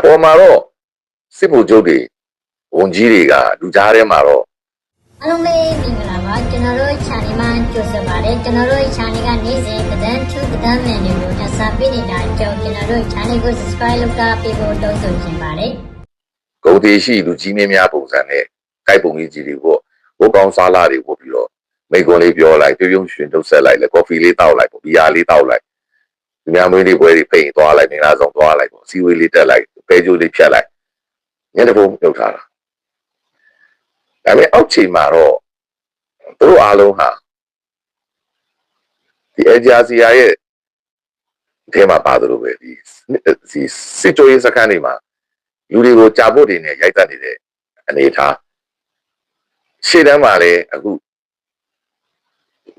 အပေါ်မှာတော့စစ်ဗိုလ်ချုပ်တွေဝန်ကြီးတွေကလူကြားထဲမှာတော့အားလုံးလေးမင်္ဂလာပါကျွန်တော်တို့ channel မှာကြိုဆိုပါတယ်ကျွန်တော်တို့ channel ကနေ့စဉ်ကဒန်းထူးကဒန်းမယ်တွေကိုအစားပေးနေတာကြောင့်ကျွန်တော်တို့ channel ကို subscribe လုပ်တာပေးဖို့တောင်းဆိုချင်ပါတယ်ဂုံတေရှိလူကြီးမင်းများပုံစံနဲ့ကြိုက်ပုံကြီးကြီးတွေကိုဘိုးကောင်းစားလာတွေပို့ပြီးတော့မိကွန်လေးပြောလိုက်ပြုံးပြုံးရွှင်တုပ်ဆက်လိုက်လေကော်ဖီလေးတောက်လိုက်ပေါ့ဘီယာလေးတောက်လိုက် ဒီများမွေးလေးပွဲတွေဖိတ်သွားလိုက်နေလားဆောင်သွားလိုက်ပေါ့စီဝေးလေးတက်လိုက်ပဲကျိုးလေးဖြတ်လိုက်ညနေပုံပြုတ်ထားတာဒါပေမဲ့အောက်ချိန်မှာတော့သူတို့အားလုံးဟာဒီအဂျာစီယာရဲ့အထဲမှာပါတယ်လို့ပဲဒီဒီစစ်ကြိုးရေးစခန်းတွေမှာလူတွေကိုကြာဖို့တွေနဲ့ရိုက်တက်နေတဲ့အနေအထားရှေ့တန်းမှာလည်းအခု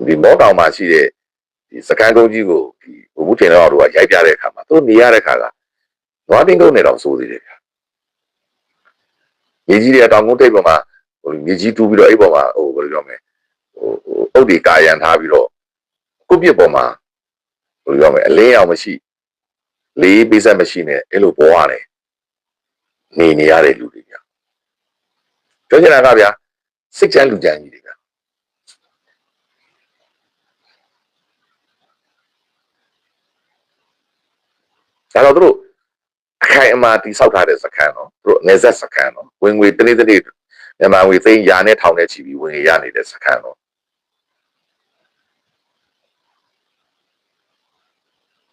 ဒီမောတောင်မှာရှိတဲ့ဒီစကန်ကုန်းကြီးကို ဒီဘုံမှုထင်တော့တို့ကရိုက်ပြတဲ့အခါမှာသူတို့နေရတဲ့အခါကနွားတင်းကုန်းနဲ့တော့စိုးသေးတယ်ဗျာမြေကြီးတွေတောင်ကုန်းတိတ်ပေါ်မှာဟိုမြေကြီးတူးပြီးတော့အဲ့ပေါ်မှာဟိုဘယ်လိုပြောမလဲဟိုဟိုအုတ်တွေကာရန်ထားပြီးတော့ကုပြစ်ပေါ်မှာဘယ်လိုပြောမလဲအလင်းအောင်မရှိလေးပေးဆက်မရှိနဲ့အဲ့လိုပေါ်ရတယ်နေနေရတဲ့လူတွေဗျာပြောချင်တာကဗျာစိတ်ချမ်းလူချမ်းကြီးတွေဗျာ ဒါတော့သူတို့အခိုင်အမာတိဆောက်ထားတဲ့စခန်းနော်သူတို့နေဆက်စခန်းနော်ဝင်ငွေတနေ့တနေ့မြန်မာငွေသိန်းရာနဲ့ထောင်နဲ့ချီပြီးဝင်ငွေရနေတဲ့စခန်းနော်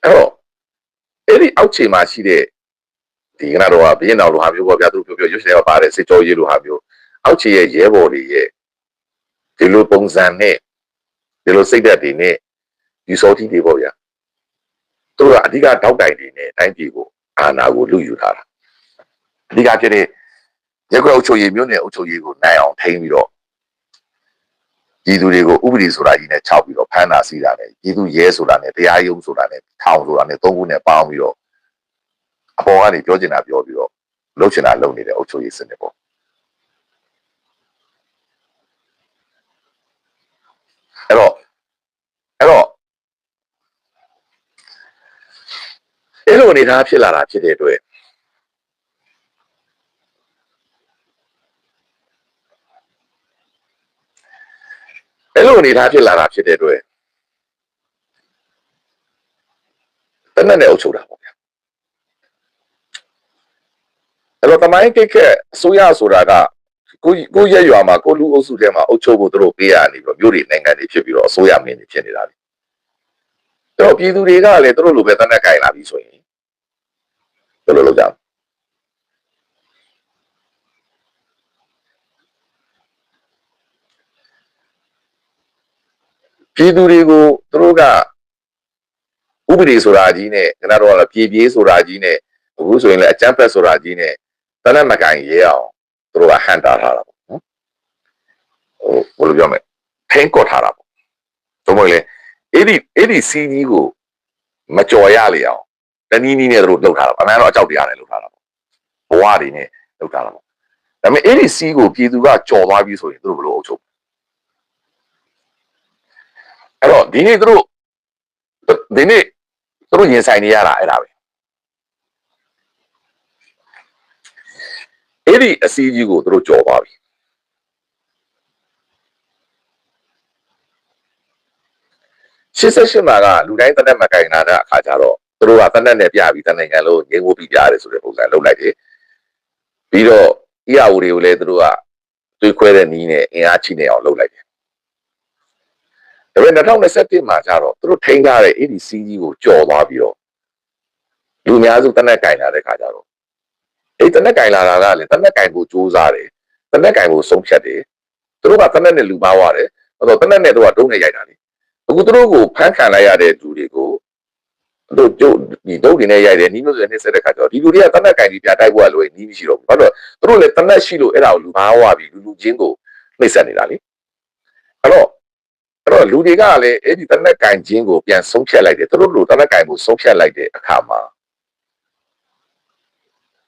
အဲ့တော့အဲ့ဒီအောက်ခြေမှာရှိတဲ့ဒီကနေ့တော့ဘင်းတော်လိုဟာမျိုးပေါ့ဗျာသူတို့ပြောပြောရွှေတွေကပါတဲ့စစ်ကြောရေးလိုဟာမျိုးအောက်ခြေရဲ့ရဲဘော်တွေရဲ့ဒီလိုပုံစံနဲ့ဒီလိုစိတ်ဓာတ်တွေနဲ့ဒီစောတိတွေပေါ့ဗျာ သူတို့ကအဓိကတောက်တိုင်တွေနဲ့တိုင်းပြည်ကိုအာဏာကိုလူယူထားတာအဓိကဖြစ်တဲ့ရက်ကွက်အုပ်ချုပ်ရေးမျိုးနဲ့အုပ်ချုပ်ရေးကိုနိုင်အောင်ထိန်းပြီးတော့ပြည်သူတွေကိုဥပဒေဆိုတာကြီးနဲ့ခြောက်ပြီးတော့ဖမ်းတာဆီးတာနဲ့ပြည်သူရဲဆိုတာနဲ့တရားရုံးဆိုတာနဲ့ထောင်ဆိုတာနဲ့သုံးခုနဲ့ပေါင်းပြီးတော့အပေါ်ကနေပြောချင်တာပြောပြီးတော့လှုပ်ချင်တာလုပ်နေတဲ့အုပ်ချုပ်ရေးစနစ်ပေါ့အဲ့တော့အဲ့တော့ အဲ့လိုအနေထားဖြစ်လာတာဖြစ်တဲ့အတွက်အဲ့လိုအနေထားဖြစ်လာတာဖြစ်တဲ့အတွက်တနက်နဲ့အုပ်ချုပ်တာပေါ့ဗျာအဲ့တော့တမိုင်းကိတ်ခက်အစိုးရဆိုတာကကိုကိုရက်ရွာမှာကိုလူအုပ်စုထဲမှာအုပ်ချုပ်ဖို့သူတို့ပေးရနေပြီးတော့မြို့တွေနိုင်ငံတွေဖြစ်ပြီးတော့အစိုးရမင်းတွေဖြစ်နေတာလေအဲ့တော့ပြည်သူတွေကလည်းသူတို့လိုပဲတနက်ကင်လာပြီဆိုရင် ဘယ်လိုလုပ်ကြလဲပြည်သူတွေကိုသူတို့ကဥပဒေဆိုတာကြီးနဲ့ခဏတော့ကပြည်ပြေးဆိုတာကြီးနဲ့အခုဆိုရင်လည်းအကြမ်းဖက်ဆိုတာကြီးနဲ့တနက်မကန်ရဲအောင်သူတို့ကဟန်တာထားတာပေါ့နော်ဟိုဘယ်လိုပြောမလဲထိန်းကော့ထားတာပေါ့တို့မဟုတ်လေအဲ့ဒီအဲ့ဒီစီးကြီးကိုမကြော်ရလေအောင် တနည်းနည်းနဲ့သူတို့လှုပ်ထားတာအမှန်တော့အကြောက်တရားနဲ့လှုပ်ထားတာပေါ့ဘဝတွေနဲ့လှုပ်ထားတာပေါ့ဒါပေမဲ့အဲ့ဒီစီးကိုပြည်သူကကြော်သွားပြီဆိုရင်သူတို့ဘယ်လိုအုပ်ချုပ်အဲ့တော့ဒီနေ့သူတို့ဒီနေ့သူတို့ရင်ဆိုင်နေရတာအဲ့ဒါပဲအဲ့ဒီအစည်းအကြီးကိုသူတို့ကြော်သွားပြီ88မှာကလူတိုင်းတနက်မကင်လာတဲ့အခါကျတော့ သူတို့ကတနက်နဲ့ပြပြီးတနိုင်ငံလုံးငင်းကိုပြီးပြရတယ်ဆိုတဲ့ပုံစံလုပ်လိုက်တယ်ပြီးတော့အရာဝတွေကိုလည်းသူတို့ကတွေးခွဲတဲ့နီးနဲ့အင်အားချိနေအောင်လုပ်လိုက်တယ်ဒါပေမဲ့2021မှာကျတော့သူတို့ထိန်းထားတဲ့အဲ့ဒီစီးကြီးကိုကြော်သွားပြီးတော့လူအများစုတနက်ကင်လာတဲ့အခါကျတော့အဲ့တနက်ကင်လာတာကလေတနက်ကင်ကိုစူးစားတယ်တနက်ကင်ကိုဆုံးဖြတ်တယ်သူတို့ကတနက်နဲ့လူပါသွားတယ်အဲ့တော့တနက်နဲ့တော့ဒုံးနဲ့ရိုက်တာလေအခုသူတို့ကိုဖမ်းခံလိုက်ရတဲ့လူတွေကို တို့ကျုပ်ဒီဒုံးတွေနဲ့ရိုက်တယ်နီးမျိုးစဲနဲ့ဆက်တဲ့ခါကျတော့ဒီလူတွေကတနက်ကင်ကြီးပြတိုက်ဖို့ကလွယ်နီးမရှိတော့ဘူးဘာလို့သူတို့လည်းတနက်ရှိလို့အဲ့ဒါကိုလူပါသွားပြီလူလူချင်းကိုနှိပ်စက်နေတာလေအဲ့တော့အဲ့တော့လူတွေကလည်းအဲ့ဒီတနက်ကင်ချင်းကိုပြန်ဆုံးဖြတ်လိုက်တယ်သူတို့လူတနက်ကင်ကိုဆုံးဖြတ်လိုက်တဲ့အခါမှာ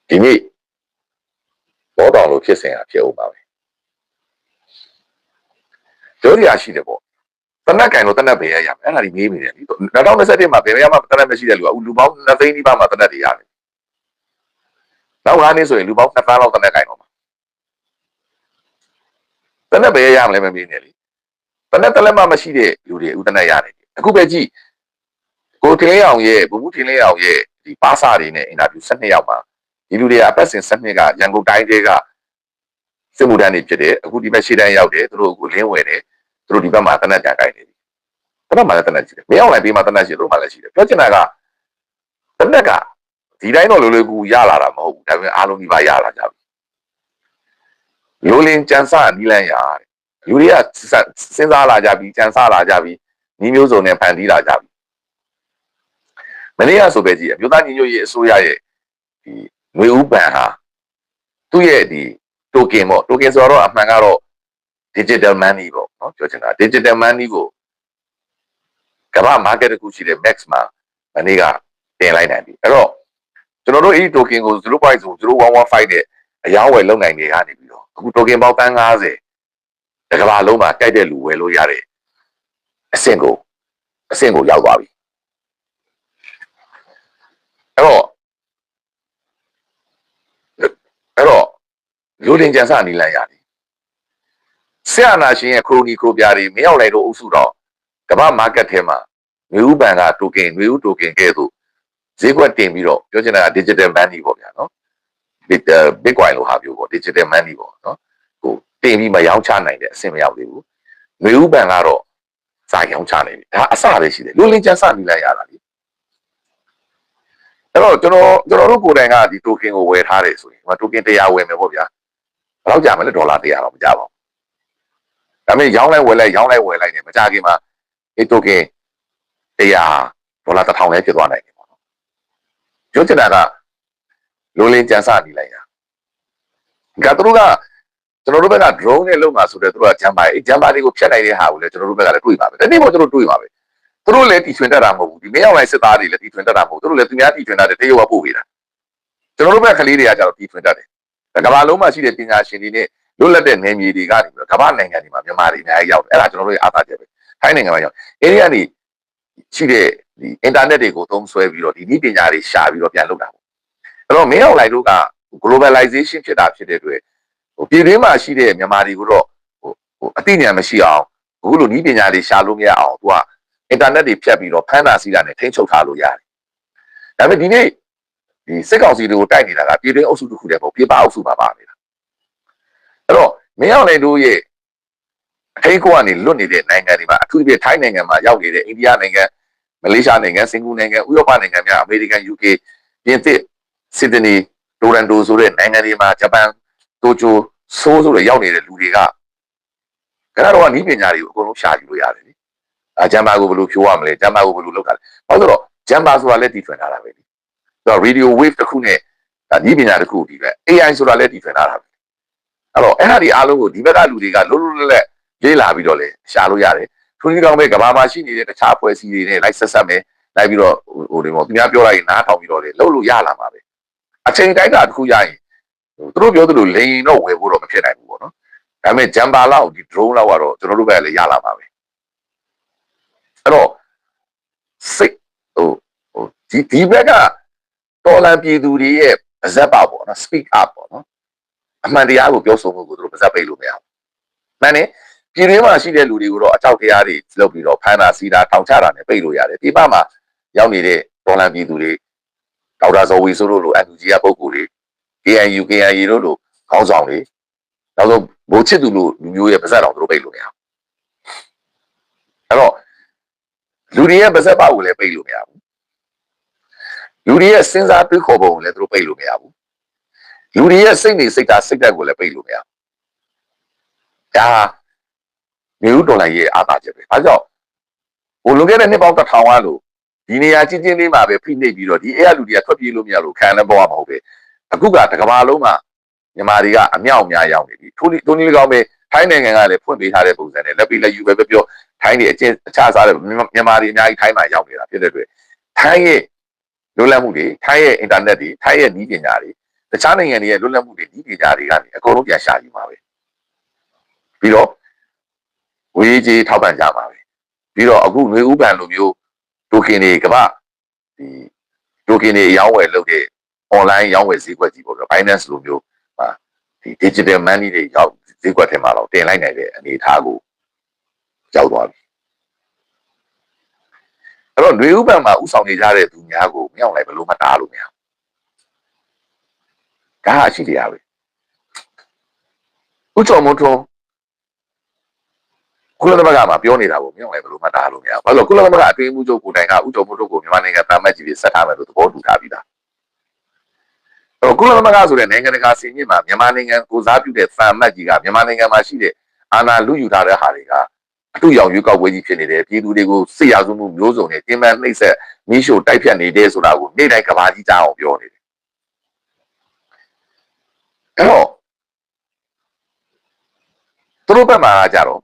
ဒီနေ့ဘောတောင်လို့ဖြစ်စဉ်ဟာဖြစ်ဦးပါပဲပြောရရှိတယ်ပေါ့ တနက်ကင်လို့တနက်ပဲရရမယ်အဲ့ဒါဒီမေးနေတယ်လ ी2021 မှာဘယ်ရမှာတနက်မရှိတဲ့လူကအခုလူပေါင်း2သိန်းနီးပါးမှာတနက်တွေရတယ်နောက်၅နှစ်ဆိုရင်လူပေါင်း2သန်းလောက်တနက်ကင်တော့မှာတနက်ပဲရမလဲမမေးနဲ့လေတနက်တလက်မှမရှိတဲ့လူတွေအခုတနက်ရတယ်အခုပဲကြည့်ကိုထင်းလေးအောင်ရဲ့ဘုဘူးထင်းလေးအောင်ရဲ့ဒီပါစာတွေနဲ့အင်တာဗျူး12ယောက်မှာဒီလူတွေကအပတ်စဉ်12ကရန်ကုန်တိုင်းတွေကစစ်မှုထမ်းတွေဖြစ်တယ်အခုဒီဘက်ရှေ့တန်းရောက်တယ်သူတို့အခုလင်းဝယ်တယ် သူတို့ဒီဘက်မှာတနက်တန်ကိုင်နေပြီတနက်မှာလည်းတနက်ရှိတယ်မင်းအောင်လိုက်ပြီးမှတနက်ရှိတယ်သူတို့မှလည်းရှိတယ်ပြောချင်တာကတနက်ကဒီတိုင်းတော့လိုလိုကူရလာတာမဟုတ်ဘူးဒါပေမဲ့အားလုံးဒီပါရလာကြပြီလိုလင်းကြံစနီးလန်းရတဲ့လူတွေကစဉ်းစားလာကြပြီကြံစလာကြပြီညီမျိုးစုံနဲ့ဖန်တီးလာကြပြီမနေ့ကဆိုပဲကြည့်အမျိုးသားညီညွတ်ရေးအစိုးရရဲ့ဒီငွေဥပန်ဟာသူ့ရဲ့ဒီ token ပေါ့ token ဆိုတော့အမှန်ကတော့ digital money ပေါ့နော်ပြောချင်တာ digital money ကိုကမ္ဘာ market တစ်ခုရှိတဲ့ max မှာမနေ့ကတင်လိုက်နိုင်ပြီအဲ့တော့ကျွန်တော်တို့အဲ့ဒီ token ကို0.0115နဲ့အယောင်းဝယ်လုပ်နိုင်နေကနေပြီးတော့အခု token ပေါင်းတန်း90တကမ္ဘာလုံးမှာကြိုက်တဲ့လူဝယ်လို့ရတဲ့အဆင့်ကိုအဆင့်ကိုရောက်သွားပြီအဲ့တော့အဲ့တော့လူတင်ကြံစနီလန်ရတယ် ဆရာနာရှင်ရဲ့ခရိုနီခရိုပြားတွေမရောက်လိုက်တော့အုပ်စုတော့ကမ္ဘာ market ထဲမှာငွေဥပန်က token ငွေဥ token ကဲ့သို့ဈေးကွက်တင်ပြီးတော့ပြောချင်တာက digital money ပေါ့ဗျာနော် bitcoin လို့ဟာမျိုးပေါ့ digital money ပေါ့နော်ဟိုတင်ပြီးမရောင်းချနိုင်တဲ့အဆင့်မရောက်သေးဘူးငွေဥပန်ကတော့စာရောင်းချနေပြီဒါအစပဲရှိတယ်လူလင်းကြံစနီလန်ရတာလေအဲ့တော့ကျွန်တော်ကျွန်တော်တို့ကိုယ်တိုင်ကဒီ token ကိုဝယ်ထားတယ်ဆိုရင်ဒီမှာ token 100ဝယ်မယ်ပေါ့ဗျာဘယ်တော့ကြာမလဲဒေါ်လာ100တော့မကြပါဘူး ဒါပေမဲ့ရောင်းလိုက်ဝယ်လိုက်ရောင်းလိုက်ဝယ်လိုက်နေမကြခင်မှာဒီ token 100ဒေါ်လာ1000လဲဖြစ်သွားနိုင်တယ်ပေါ့နော်ပြောချင်တာကလိုလင်းကြံစနေလိုက်တာကသူတို့ကကျွန်တော်တို့ဘက်က drone နဲ့လုံမှာဆိုတော့သူတို့ကဂျမ်ပါအဲဂျမ်ပါတွေကိုဖျက်နိုင်တဲ့ဟာကိုလည်းကျွန်တော်တို့ဘက်ကလည်းတွေးပါပဲတနေ့မှသူတို့တွေးပါပဲသူတို့လည်းတီထွင်တတ်တာမဟုတ်ဘူးဒီမင်းအောင်လိုက်စစ်သားတွေလည်းတီထွင်တတ်တာမဟုတ်ဘူးသူတို့လည်းသူများတီထွင်တတ်တယ်တရုတ်ကပို့ပေးတာကျွန်တော်တို့ဘက်ကလေးတွေကကျတော့တီထွင်တတ်တယ်ကမ္ဘာလုံးမှာရှိတဲ့ပညာရှင်တွေနဲ့ လွတ်လပ်တဲ့နယ်မြေတွေကနေပြီးတော့ကမ္ဘာနိုင်ငံတွေမှာမြန်မာတွေအများကြီးရောက်တယ်အဲ့ဒါကျွန်တော်တို့ရဲ့အားသာချက်ပဲထိုင်းနိုင်ငံမှာရောက်အဲဒီကနေရှိတဲ့ဒီအင်တာနက်တွေကိုသုံးစွဲပြီးတော့ဒီနည်းပညာတွေရှာပြီးတော့ပြန်လုပ်တာပေါ့အဲ့တော့မင်းအောင်လိုက်တို့က globalization ဖြစ်တာဖြစ်တဲ့အတွက်ဟိုပြည်တွင်းမှာရှိတဲ့မြန်မာတွေကိုတော့ဟိုဟိုအသိဉာဏ်မရှိအောင်အခုလိုနည်းပညာတွေရှာလို့မရအောင်သူကအင်တာနက်တွေဖြတ်ပြီးတော့ဖမ်းတာစီးတာနဲ့ထိန်းချုပ်ထားလို့ရတယ်ဒါပေမဲ့ဒီနေ့ဒီစစ်ကောင်စီတွေကိုတိုက်နေတာကပြည်တွင်းအုပ်စုတစ်ခုတည်းပေါ့ပြည်ပအုပ်စုမှာပါနေတာ အဲ့တော့မင်းအောင်လှိုင်တို့ရဲ့အထိတ်ကိုကနေလွတ်နေတဲ့နိုင်ငံတွေမှာအထူးသဖြင့်ထိုင်းနိုင်ငံမှာရောက်နေတဲ့အိန္ဒိယနိုင်ငံမလေးရှားနိုင်ငံစင်ကာပူနိုင်ငံဥရောပနိုင်ငံများအမေရိကန် UK ပြင်သစ်စစ်ဒနီတိုရန်တိုဆိုတဲ့နိုင်ငံတွေမှာဂျပန်တိုကျိုဆိုးဆိုတဲ့ရောက်နေတဲ့လူတွေကကတော့နီးပညာတွေကိုအကုန်လုံးရှာယူလို့ရတယ်လေအာဂျမ်ဘာကိုဘယ်လိုဖြိုးရမလဲဂျမ်ဘာကိုဘယ်လိုလုပ်တာလဲဘာလို့လဲဆိုတော့ဂျမ်ဘာဆိုတာလည်းတည်ထွင်ထားတာပဲလေဆိုတော့ radio wave တစ်ခုနဲ့ဒါနီးပညာတစ်ခုဒီပဲ AI ဆိုတာလည်းတည်ထွင်ထားတာပဲ အဲ့တော့အဲ့ဒါဒီအားလုံးကိုဒီဘက်ကလူတွေကလုံးလုံးလက်လက်ရေးလာပြီးတော့လေရှာလို့ရတယ်ထွန်းကြီးကောင်းပဲကဘာမှာရှိနေတဲ့တခြားဖွဲ့စည်းတွေနဲ့လိုက်ဆက်ဆက်မယ်လိုက်ပြီးတော့ဟိုဒီမောသူများပြောလိုက်ရင်နားထောင်ပြီးတော့လေလှုပ်လို့ရလာမှာပဲအချိန်တိုင်းတာတစ်ခုရရင်သူတို့ပြောသလိုလိန်ရင်တော့ဝယ်ဖို့တော့မဖြစ်နိုင်ဘူးပေါ့နော်ဒါပေမဲ့ဂျမ်ဘာလောက်ဒီ drone လောက်ကတော့ကျွန်တော်တို့ဘက်ကလည်းရလာပါပဲအဲ့တော့စိတ်ဟိုဟိုဒီဒီဘက်ကတော်လန်ပြည်သူတွေရဲ့ပါဇက်ပါပေါ့နော် speak up ပေါ့နော် အမှန်တရားကိုပြောဆိုမှုကိုသူတို့ပါဇက်ပိတ်လို့မရဘူးမှန်တယ်ပြည်တွင်းမှာရှိတဲ့လူတွေကိုတော့အကြောက်တရားတွေလုပ်ပြီးတော့ဖမ်းတာစီးတာထောင်ချတာနဲ့ပိတ်လို့ရတယ်ဒီဘက်မှာရောက်နေတဲ့တော်လန်ပြည်သူတွေဒေါက်တာဇော်ဝီဆိုလို့လို့ NUG ကပုံကိုယ်တွေ KNU KNU တို့လို့ခေါင်းဆောင်တွေနောက်ဆုံးဘိုးချစ်သူလို့လူမျိုးရဲ့ပါဇက်တော်တို့ပိတ်လို့မရဘူးအဲ့တော့လူတွေရဲ့ပါဇက်ပါကိုလည်းပိတ်လို့မရဘူးလူတွေရဲ့စဉ်းစားတွေးခေါ်ပုံကိုလည်းသူတို့ပိတ်လို့မရဘူး လူတွေရဲ့စိတ်နေစိတ်ဓာတ်စိတ်ဓာတ်ကိုလည်းပိတ်လို့မရဘူးဒါမျိုးဒေါ်လာရဲ့အားသာချက်ပဲဒါကြောင့်ဟိုလွန်ခဲ့တဲ့နှစ်ပေါင်းတစ်ထောင်ကလို့ဒီနေရာချင်းချင်းလေးမှာပဲဖိနှိပ်ပြီးတော့ဒီအဲ့ရလူတွေကထွက်ပြေးလို့မရလို့ခံရတဲ့ဘဝမဟုတ်ပဲအခုကတကဘာလုံးမှာမြန်မာတွေကအမြောက်အများရောက်နေပြီထိုးထိုးနည်းကောင်းပဲထိုင်းနိုင်ငံကလည်းဖွင့်ပေးထားတဲ့ပုံစံနဲ့လက်ပြီးလက်ယူပဲပြောထိုင်းတွေအချင်းအခြားစားတဲ့မြန်မာတွေအများကြီးထိုင်းမှာရောက်နေတာဖြစ်တဲ့အတွက်ထိုင်းရဲ့လွတ်လပ်မှုတွေထိုင်းရဲ့အင်တာနက်တွေထိုင်းရဲ့နည်းပညာတွေ တခြားနိုင်ငံတွေရဲ့လွတ်လပ်မှုတွေဤပညာတွေကနေအကုန်လုံးပြန်ရှာယူမှာပဲပြီးတော့ဝေးကြီးထောက်ပံ့ကြမှာပဲပြီးတော့အခုငွေဥပန်လိုမျိုးတိုကင်တွေကမဒီတိုကင်တွေရောင်းဝယ်လုပ်တဲ့ online ရောင်းဝယ်ဈေးကွက်ကြီးပေါ့ဗျာ Binance လိုမျိုးဟာဒီ digital money တွေရောက်ဈေးကွက်ထဲမှာတော့တင်လိုက်နိုင်တဲ့အနေအထားကိုရောက်သွားပြီအဲ့တော့ငွေဥပန်မှာဥဆောင်နေကြတဲ့သူများကိုမြောက်လိုက်ဘယ်လိုမှတားလို့မရ ဒါအရှိတရားပဲဥချော်မွန်ထွန်းကုလသမဂ္ဂမှာပြောနေတာကိုမရောက်လိုက်ဘယ်လိုမှတားလို့မရဘူးဘာလို့လဲကုလသမဂ္ဂအတွင်းမှုချုပ်ကိုတိုင်ကဥချော်မွန်ထွန်းကိုမြန်မာနိုင်ငံတာမတ်ကြီးတွေဆက်ထားမယ်လို့သဘောတူထားပြီးသားအဲ့တော့ကုလသမဂ္ဂဆိုတဲ့နိုင်ငံတကာစီမင်းမှာမြန်မာနိုင်ငံကိုစားပြုတဲ့သံမတ်ကြီးကမြန်မာနိုင်ငံမှာရှိတဲ့အာဏာလူယူထားတဲ့ဟာတွေကအတူရောင်ရွေးကောက်ပွဲကြီးဖြစ်နေတယ်ပြည်သူတွေကိုစစ်ရာဇဝမှုမျိုးစုံနဲ့တင်းပန်းနှိပ်စက်မီးရှို့တိုက်ဖြတ်နေတယ်ဆိုတာကိုနေ့တိုင်းကဘာကြီးကြားအောင်ပြောနေတယ် အဲ့တော့သူတို့ဘက်မှာကြတော့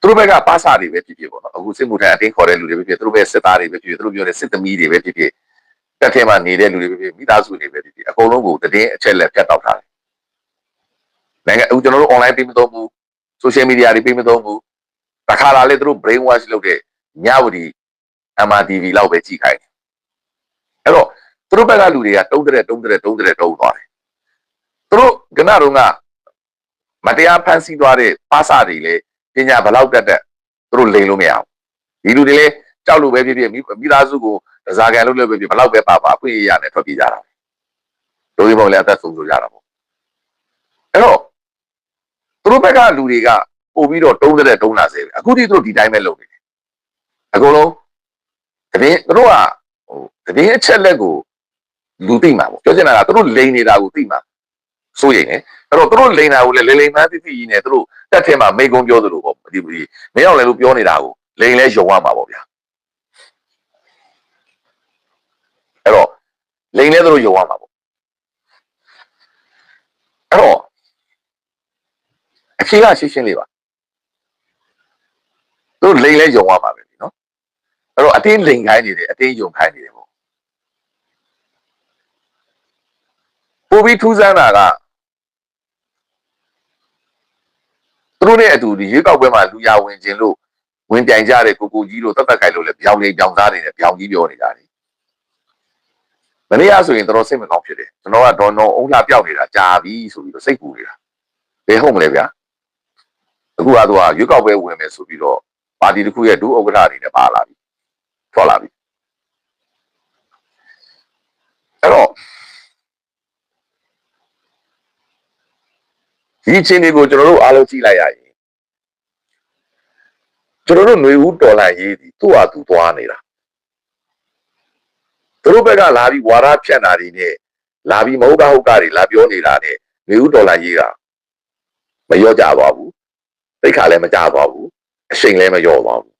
သူတို့ဘက်ကပါစာတွေပဲဖြစ်ဖြစ်ပေါ့နော်အခုစစ်မှုထမ်းအတင်းခေါ်တဲ့လူတွေပဲဖြစ်ဖြစ်သူတို့ဘက်စစ်သားတွေပဲဖြစ်ဖြစ်သူတို့ပြောတဲ့စစ်သမီးတွေပဲဖြစ်ဖြစ်တက်ထဲမှာနေတဲ့လူတွေပဲဖြစ်ဖြစ်မိသားစုတွေပဲဖြစ်ဖြစ်အကုန်လုံးကိုတည်င်းအချက်လက်ဖြတ်တောက်ထားတယ်နိုင်ငံအခုကျွန်တော်တို့ online ပေးမသုံးဘူး social media တွေပေးမသုံးဘူးတခါလာလေသူတို့ brain wash လုပ်တဲ့ညဝတီ MRTV လောက်ပဲကြည့်ခိုင်းတယ်အဲ့တော့ သူတို့ဘက်ကလူတွေကတုံးတဲ့တုံးတဲ့တုံးတဲ့တုံးသွားတယ်သူတို့ကနတော့ကမတရားဖန်ဆီးသွားတဲ့ပါစာတွေလေပညာဘလောက်တက်တက်သူတို့လိန်လို့မရဘူးဒီလူတွေလေကြောက်လို့ပဲဖြစ်ဖြစ်မိမိသားစုကိုဒဇာကန်လို့လည်းပဲဖြစ်ဘလောက်ပဲပါပါအခွင့်အရေးရနဲ့ထွက်ပြေးကြတာတို့ဒီပုံလည်းအသက်ဆုံးဆိုကြတာပေါ့အဲ့တော့သူတို့ဘက်ကလူတွေကပို့ပြီးတော့တုံးတဲ့တုံးလာစေပဲအခုထိသူတို့ဒီတိုင်းပဲလုပ်နေတယ်အကုန်လုံးတရင်သူတို့ကဟိုတရင်အချက်လက်ကို လူသိမှာပေါ့ပြောချင်တာကသူတို့လိန်နေတာကိုသိမှာစိုးရိမ်နေအဲ့တော့သူတို့လိန်တာကိုလည်းလေလိန်မှန်းသိသိကြီးနေသူတို့တက်ထဲမှာမိကုံပြောသလိုပေါ့ဒီဒီမင်းအောင်လည်းလို့ပြောနေတာကိုလိန်လဲယုံရမှာပေါ့ဗျာအဲ့တော့လိန်လဲသူတို့ယုံရမှာပေါ့အဲ့တော့အဖြေကရှင်းရှင်းလေးပါသူတို့လိန်လဲယုံရမှာပဲဒီနော်အဲ့တော့အတင်းလိန်ခိုင်းနေတယ်အတင်းယုံခိုင်းနေတယ် ပေါ့ပိုပြီးထူးဆန်းတာကသူတို့နဲ့အတူဒီရွေးကောက်ပွဲမှာလူရဝင်ခြင်းလို့ဝင်ပြိုင်ကြတဲ့ကိုကိုကြီးတို့တတ်တတ်ခိုင်လို့လည်းပြောင်းနေပြောင်းသားနေတယ်ပြောင်းကြီးပြောနေတာလေမနေ့ကဆိုရင်တော်တော်စိတ်မကောင်းဖြစ်တယ်ကျွန်တော်ကဒေါ်နော်အုံးလှပြောက်နေတာကြာပြီဆိုပြီးတော့စိတ်ပူနေတာဘယ်ဟုတ်မလဲဗျာအခုကတော့ရွေးကောက်ပွဲဝင်မယ်ဆိုပြီးတော့ပါတီတစ်ခုရဲ့ဒုဥက္ကဋ္ဌအနေနဲ့ပါလာပြီထွက်လာပြီအဲ့တော့ ဒီအချိန်တွေကိုကျွန်တော်တို့အားလုံးကြည့်လိုက်ရရင်ကျွန်တော်တို့ຫນွေဦးတော်လှန်ရေးဒီသူ့ဟာသူသွားနေတာသူတို့ဘက်ကလာပြီးဝါရဖြန့်တာတွေနဲ့လာပြီးမဟုတ်တာဟုတ်တာတွေလာပြောနေတာနဲ့ຫນွေဦးတော်လှန်ရေးကမရော့ကြပါဘူးသိခါလည်းမကြပါဘူးအချိန်လည်းမရော့ပါဘူး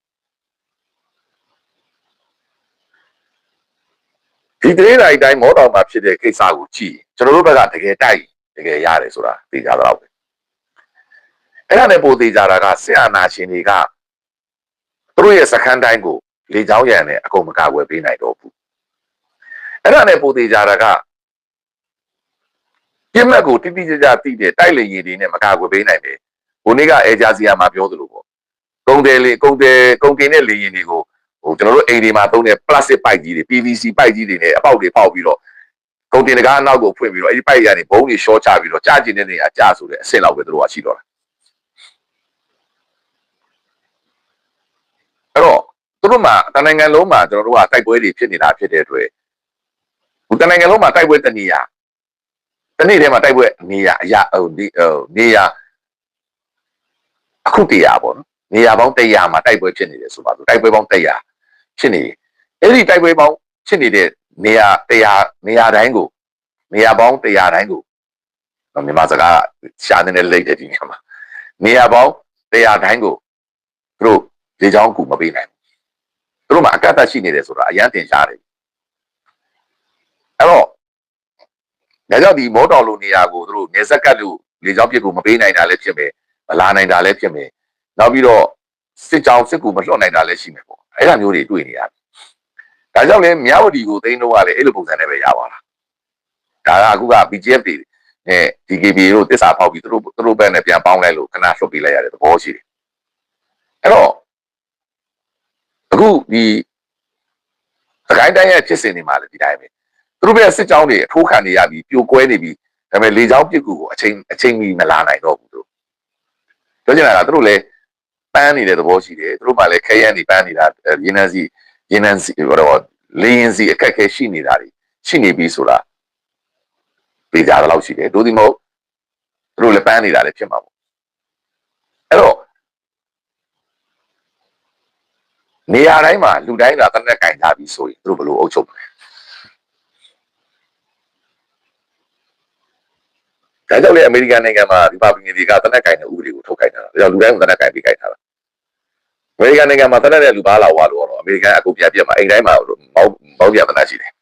ဒီတရေတိုင်းတိုင်းမောတော်မှာဖြစ်တဲ့ကိစ္စကိုကြည့်ကျွန်တော်တို့ဘက်ကတကယ်တိုက်တကယ်ရတယ်ဆိုတာသိကြတော့ပဲ အဲ့ဒါနဲ့ပိုသေးကြတာကဆရာနာရှင်တွေကသူတို့ရဲ့စခန်းတိုင်းကိုလေချောင်းရံနဲ့အကုန်မကာကွယ်ပေးနိုင်တော့ဘူးအဲ့ဒါနဲ့ပိုသေးကြတာကပြစ်မှတ်ကိုတိတိကျကျသိတဲ့တိုက်လေရည်တွေနဲ့မကာကွယ်ပေးနိုင်ပဲဘုန်းကြီးကအဲဂျာစီယာမှာပြောသလိုပေါ့ကုံတယ်လေကုံတယ်ကုံတင်တဲ့လေရင်တွေကိုဟိုကျွန်တော်တို့အိမ်တွေမှာသုံးတဲ့ plastic ပိုက်ကြီးတွေ PVC ပိုက်ကြီးတွေနဲ့အပေါက်တွေပေါက်ပြီးတော့ကုံတင်တကားအနောက်ကိုဖွင့်ပြီးတော့အဲ့ဒီပိုက်ရကနေဘုံတွေရှော့ချပြီးတော့ကြာကျင်တဲ့နေရာကြာဆိုတဲ့အဆင့်လောက်ပဲသူတို့ကရှိတော့တာအဲ့ တော့သူတို့မှာတနိုင်ငံလုံးမှာကျွန်တော်တို့ကတိုက်ပွဲတွေဖြစ်နေတာဖြစ်တဲ့အတွက်ဟိုတနိုင်ငံလုံးမှာတိုက်ပွဲတနေရာတနေ့တည်းမှာတိုက်ပွဲနေရာအရာဟိုဒီဟိုနေရာအခုတရာပေါ့နော်နေရာပေါင်း100မှာတိုက်ပွဲဖြစ်နေတယ်ဆိုပါစို့တိုက်ပွဲပေါင်း100ဖြစ်နေအဲ့ဒီတိုက်ပွဲပေါင်းဖြစ်နေတဲ့နေရာ100နေရာတိုင်းကိုနေရာပေါင်း100တိုင်းကိုတော့မြန်မာစကားရှားနေတဲ့လိတ်တဲ့ဒီနေရာမှာနေရာပေါင်း100တိုင်းကိုသူတို့လေချောင်းကူမပေးနိုင်ဘူးသူ တို့မှာအကန့်အသတ်ရှိနေတယ်ဆိုတာအရန်တင်ရှားတယ်အဲ့တော့ဒါကြောင့်ဒီမောတော်လိုနေရာကိုသူတို့နေဆက်ကတ်လို့လေချောင်းပြစ်ကိုမပေးနိုင်တာလည်းဖြစ်မယ်မလာနိုင်တာလည်းဖြစ်မယ်နောက်ပြီးတော့စစ်ကြောင်စစ်ကူမလွှတ်နိုင်တာလည်းရှိမယ်ပေါ့အဲ့ဒါမျိုးတွေတွေ့နေရတယ်ဒါကြောင့်လည်းမြဝတီကိုသိန်းတော့ကလည်းအဲ့လိုပုံစံနဲ့ပဲရပါလားဒါကအခုက BGF တွေနဲ့ DKB တို့တစ္ဆာဖောက်ပြီးသူတို့သူတို့ဘက်နဲ့ပြန်ပေါင်းလိုက်လို့ခဏလွှတ်ပေးလိုက်ရတဲ့သဘောရှိတယ်အဲ့တော့ အခုဒီတကိုင်းတိုင်းရဲ့ဖြစ်စဉ်တွေမှာလည်းဒီတိုင်းပဲသူတို့ရဲ့စစ်ကြောင်းတွေအထိုးခံနေရပြီးပြိုကွဲနေပြီးဒါပေမဲ့လေကြောင်းပစ်ကူကိုအချိန်အချိန်မီမလာနိုင်တော့ဘူးသူပြောချင်တာကသူတို့လည်းပန်းနေတဲ့သဘောရှိတယ်သူတို့မှလည်းခဲရန်နေပန်းနေတာရင်းနှန်းစီရင်းနှန်းစီတော့လေရင်စီအခက်ခဲရှိနေတာတွေရှိနေပြီဆိုတာပြည်ကြတော့ရှိတယ်ဒို့ဒီမဟုတ်သူတို့လည်းပန်းနေတာလည်းဖြစ်မှာပေါ့အဲ့တော့ နေရာတိုင်းမှာလူတိုင်းကတနက်ကင်ထားပြီးဆိုရင်သူတို့ဘယ်လိုအုပ်ချုပ်မလဲဒါကြောင့်လေအမေရိကန်နိုင်ငံမှာဒီပါပင်တွေကတနက်ကင်တဲ့ဥပဒေကိုထုတ်ခိုင်းတာဒါကြောင့်လူတိုင်းကတနက်ကင်ပြီးခိုင်းထားတာအမေရိကန်နိုင်ငံမှာတနက်တဲ့လူပါလာဝါလို့တော့အမေရိကန်အကုန်ပြပြတ်မှာအိမ်တိုင်းမှာမောင်းမောင်းပြမနာရှိတယ်